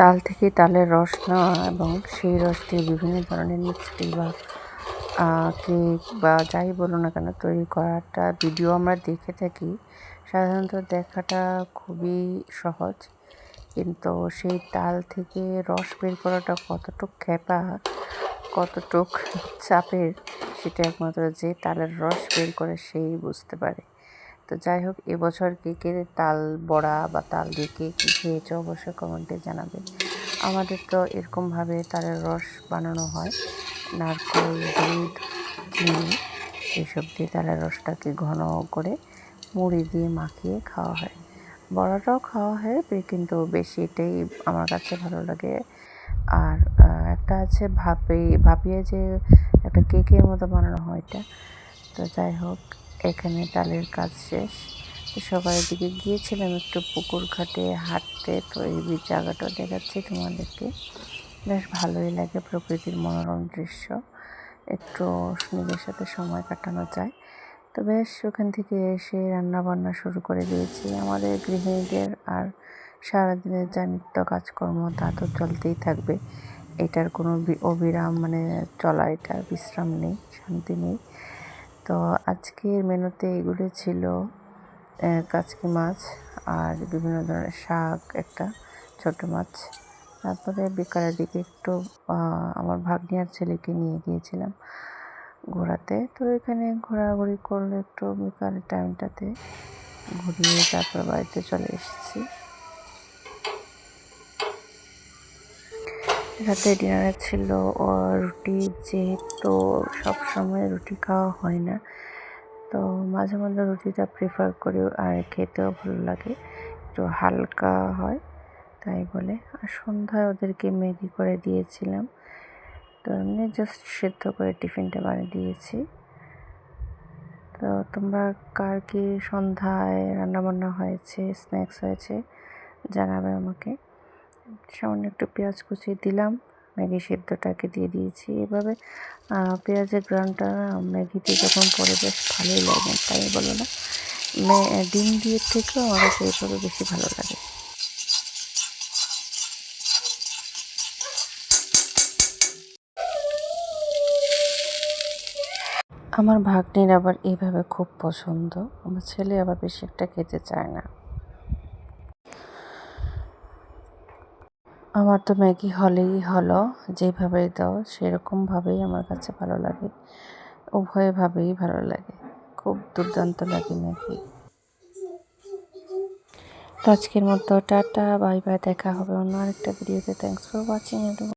তাল থেকে তালের রস নেওয়া এবং সেই রস দিয়ে বিভিন্ন ধরনের মিষ্টি বা কেক বা যাই বলো না কেন তৈরি করাটা ভিডিও আমরা দেখে থাকি। সাধারণত দেখাটা খুবই সহজ। কিন্তু সেই তাল থেকে রস বের করাটা কতটুক খেপা, কতটুক চাপের, সেটা একমাত্র যে তালের রস বের করে সেই বুঝতে পারে। তো যাই হোক এবছর কে কে তাল বড়া বা তাল দিয়ে কে কী খেয়েছে অবশ্যই কমেন্টে জানাবে আমাদের তো এরকমভাবে তালের রস বানানো হয়। নারকেল, দুধ চিনি এসব দিয়ে তালের রসটাকে ঘন করে মুড়ি দিয়ে মাখিয়ে খাওয়া হয়। বড়াটাও খাওয়া হয়, কিন্তু বেশি এটাই আমার কাছে ভালো লাগে। আর একটা আছে ভাপে, ভাপিয়ে যে একটা কেকের মতো বানানো হয় এটা। তো যাই হোক এখানে তালের কাজ শেষ। সকালের দিকে গিয়েছিলাম একটু পুকুর ঘাটে হাঁটতে। তো এই জায়গাটা দেখাচ্ছি তোমাদেরকে। বেশ ভালোই লাগে প্রকৃতির মনোরম দৃশ্য। একটু নিজের সাথে সময় কাটানো যায়। তো বেশ, ওখান থেকে এসে রান্না বান্না শুরু করে দিয়েছি। আমাদের গৃহিণীদের আর সারাদিনের যা নিত্য কাজকর্ম তা তো চলতেই থাকবে। এটার কোনো অবিরাম মানে চলা এটার বিশ্রাম নেই, শান্তি নেই। তো আজকের মেনুতে এগুলো ছিল কাচকি মাছ আর বিভিন্ন ধরনের শাক, একটা ছোট মাছ। তারপরে বিকালের দিকে একটু আমার ভাগ্নি আর ছেলেকে নিয়ে গিয়েছিলাম ঘোরাতে। তো এখানে ঘোরাঘুরি করলে একটু বিকালের টাইমটাতে ঘুরিয়ে তারপর বাড়িতে চলে এসেছি। রাতে ডিনারে ছিল রুটি যেহেতু সবসময় রুটি খাওয়া হয় না, তো মাঝে মাঝে রুটিটা প্রেফার করি আর খেতেও ভালো লাগে, একটু হালকা হয়, তাই বলে। আর সন্ধ্যায় ওদেরকে ম্যাগি করে দিয়েছিলাম, তো এমনি জাস্ট সেদ্ধ করে টিফিনটা বানিয়ে দিয়েছি। তো তোমরা কার কি সন্ধ্যায় রান্নাবান্না হয়েছে স্ন্যাক্স হয়েছে, জানাবে আমাকে। সামান্য একটু পেঁয়াজ কুচিয়ে দিলাম। ম্যাগি সেদ্ধটাকে দিয়ে দিয়েছি। এভাবে পেঁয়াজের গ্রানটা ম্যাগিতে যখন পরে বেশ ভালোই লাগে, তাই বলো না? ডিম দিয়ে থেকেও আমার কাছে এইভাবে বেশি ভালো লাগে। আমার ভাগ্নির আবার এইভাবে খুব পছন্দ। আমার ছেলে আবার বেশি একটা খেতে চায় না। আমার তো ম্যাগি হলেই হলো যেভাবে দাও, সেরকমভাবেই আমার কাছে ভালো লাগে। উভয়ভাবেই ভালো লাগে। খুব দুর্দান্ত লাগে ম্যাগি। তো আজকের মতো টাটা, বাই বাই, দেখা হবে অন্য আরেকটা ভিডিওতে। Thanks for watching